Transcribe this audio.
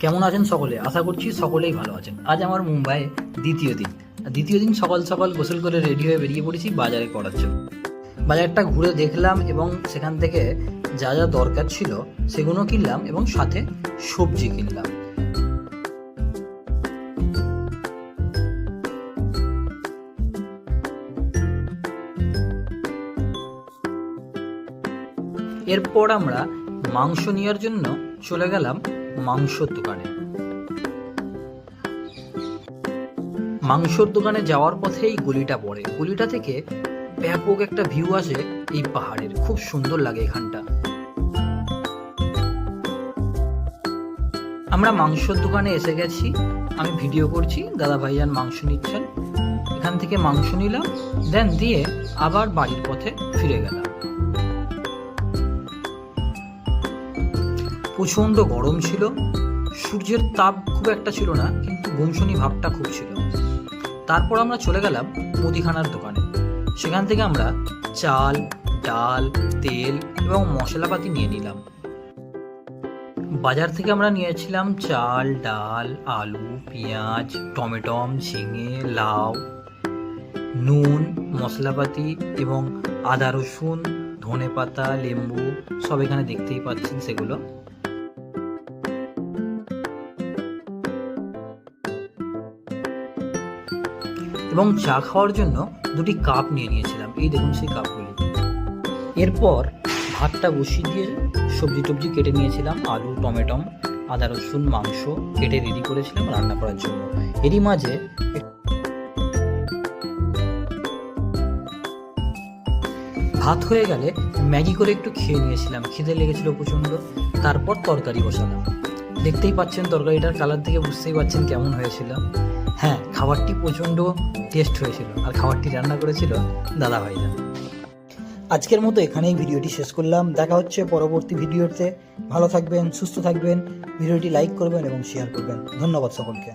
কেমন আছেন সকলে? আশা করছি সকলেই ভালো আছেন। আজ আমার মুম্বাইয়ে দ্বিতীয় দিন। দ্বিতীয় দিন সকাল সকাল গোসল করে রেডি হয়ে বেরিয়ে পড়েছি বাজারে করার জন্য। বাজারটা ঘুরে দেখলাম এবং সেখান থেকে যা যা দরকার ছিল সেগুলো কিনলাম এবং সাথে সবজি কিনলাম। এরপর আমরা মাংস নেওয়ার জন্য চলে গেলাম মাংসর দোকানে। মাংসর দোকানে যাওয়ার পথেই গলিটা পড়ে। গলিটা থেকে ব্যাপক একটা ভিউ আসে এই পাহাড়ের। খুব সুন্দর লাগে এখানটা। আমরা মাংসর দোকানে এসে গেছি। আমি ভিডিও করছি দাদা ভাইজান মাংস নিচ্ছেন। এখান থেকে মাংস নিলাম দেন দিয়ে আবার বাড়ির পথে ফিরে গেলাম। প্রচণ্ড গরম ছিল। সূর্যের তাপ খুব একটা ছিল না, কিন্তু গুমসনি ভাবটা খুব ছিল। তারপর আমরা চলে গেলাম মুদিখানার দোকানে। সেখান থেকে আমরা চাল, ডাল, তেল এবং মশলাপাতি নিয়ে নিলাম। বাজার থেকে আমরা নিয়েছিলাম চাল, ডাল, আলু, পেঁয়াজ, টমেটম, ঝিঙে, লাউ, নুন, মশলাপাতি এবং আদা রসুন ধনে পাতা লেম্বু সব এখানে দেখতেই পাচ্ছেন সেগুলো। এবং চা খাওয়ার জন্য দুটি কাপ নিয়ে নিয়েছিলাম। এই দেখুন সেই কাপগুলি। এরপর ভাতটা বসিয়ে দিয়ে সবজি টবজি কেটে নিয়েছিলাম, আলু টমেটম আদা, রসুন, মাংস কেটে রেডি করেছিলাম রান্না করার জন্য। এরই মাঝে ভাত হয়ে গেলে ম্যাগি করে একটু খেয়ে নিয়েছিলাম। খিদে লেগেছিল প্রচণ্ড। তারপর তরকারি বসালাম। দেখতেই পাচ্ছেন তরকারিটার কালার থেকে বুঝতেই পাচ্ছেন কেমন হয়েছিল। হ্যাঁ খাবারটি প্রচণ্ড টেস্ট হয়েছিল আর খাবারটি রান্না করেছিল দাদা ভাইজান। আজকের মতো এখানেই ভিডিওটি শেষ করলাম। দেখা হচ্ছে পরবর্তী ভিডিওতে। ভালো থাকবেন, সুস্থ থাকবেন। ভিডিওটি লাইক করবেন এবং শেয়ার করবেন। ধন্যবাদ সকলকে।